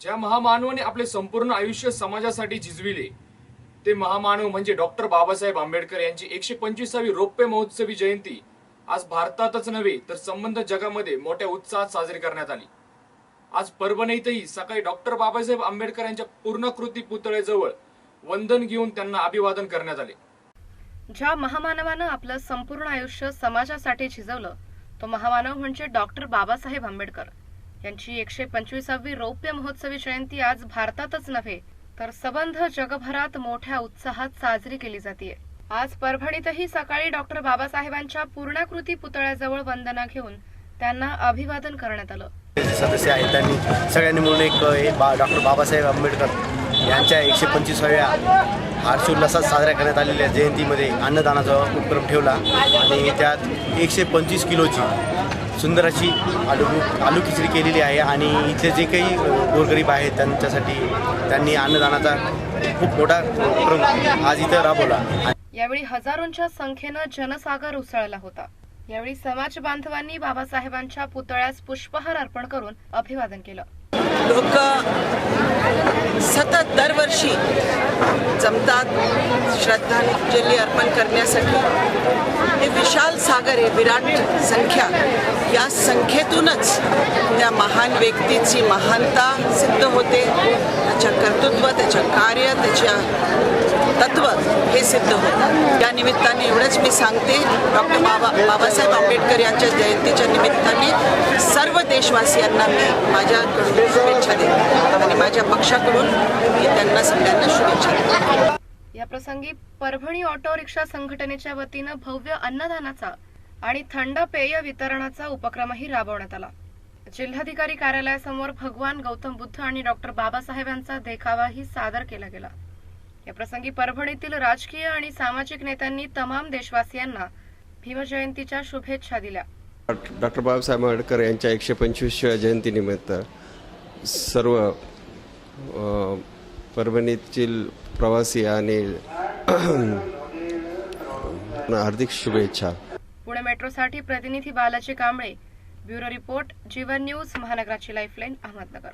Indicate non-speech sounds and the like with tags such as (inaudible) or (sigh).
ज्या महामानवाने आपले संपूर्ण आयुष्य समाजासाठी झिजविले ते महामानव म्हणजे डॉक्टर बाबासाहेब आंबेडकर यांची एकशे पंचवीसावी रौप्य महोत्सवी जयंती आज भारतातच नव्हे तर संबंध जगामध्ये मोठ्या उत्साहात साजरी करण्यात आली. आज परभणीतही सकाळी डॉक्टर बाबासाहेब आंबेडकर यांच्या पूर्णकृती पुतळेजवळ वंदन घेऊन त्यांना अभिवादन करण्यात आले. ज्या महामानवानं आपलं संपूर्ण आयुष्य समाजासाठी झिजवलं तो महामानव म्हणजे डॉक्टर बाबासाहेब आंबेडकर. यांची एकशे पंचवीसावी रौप्य महोत्सवी जयंती आज भारतातच नव्हे तर सबंध जगभरात मोठ्या उत्साहात साजरी केली जाते आज परभणीतही सकाळी डॉक्टर बाबासाहेबांच्या पूर्णाकृती पुतळ्याजवळ वंदना घेऊन त्यांना अभिवादन करण्यात आलं. सदस्य आहेत त्यांनी सगळ्यांनी मिळून एक बा डॉक्टर बाबासाहेब आंबेडकर यांच्या एकशे पंचवीसाव्या हर्षोल्लासात साजऱ्या करण्यात आलेल्या जयंतीमध्ये अन्नदानाचा उपक्रम ठेवला आणि त्यात एकशे पंचवीस किलोची सुंदर अशी आलू आलू खिचडी केलेली आहे आणि इथले जे काही गोरगरीब आहेत त्यांच्यासाठी त्यांनी अन्नदानाचा खूप मोठा उपक्रम आज इथं राबवला. यावेळी हजारोंच्या संख्येनं जनसागर उसळला होता. यावेळी समाज बांधवांनी बाबासाहेबांच्या पुतळ्यास पुष्पहार अर्पण करून अभिवादन केलं. लोक सतत दरवर्षी जमतात. श्रद्धांजली अर्पण करण्यासाठी. हे विशाल सागर आहे विराट संख्या या संख्येतूनच त्या महान व्यक्तीची महानता सिद्ध होते. त्याच्या कर्तृत्व त्याच्या कार्य त्याच्या तत्व हे सिद्ध होतं या निमित्ताने एवढंच मी सांगते डॉक्टर बाबा बाबासाहेब आंबेडकर यांच्या जयंतीच्या निमित्ताने सर्व देशवासियांना मी माझ्याकडून माझ्या पक्षाकडून मी त्यांना सगळ्यांना शुभेच्छा देते. या प्रसंगी परभणी ऑटो रिक्षा संघटनेच्या वतीनं भव्य अन्नदानाचा आणि थंड पेय वितरणाचा उपक्रमही राबवण्यात आला. जिल्हाधिकारी कार्यालयासमोर भगवान गौतम बुद्ध आणि डॉक्टर बाबासाहेबांचा देखावाही सादर केला गेला. या प्रसंगी परभणीतील राजकीय आणि सामाजिक नेत्यांनी तमाम देशवासियांना भीमजयंतीच्या शुभेच्छा दिल्या. डॉक्टर बाबासाहेब आंबेडकर यांच्या एकशे पंचवीसव्या जयंतीनिमित्त सर्व परभणीतील प्रवासी आणि (clears throat) हार्दिक शुभेच्छा. पुणे मेट्रोसाठी प्रतिनिधी Balaji Kamble bureau report Jeevan news महानगराची lifeline Ahmednagar.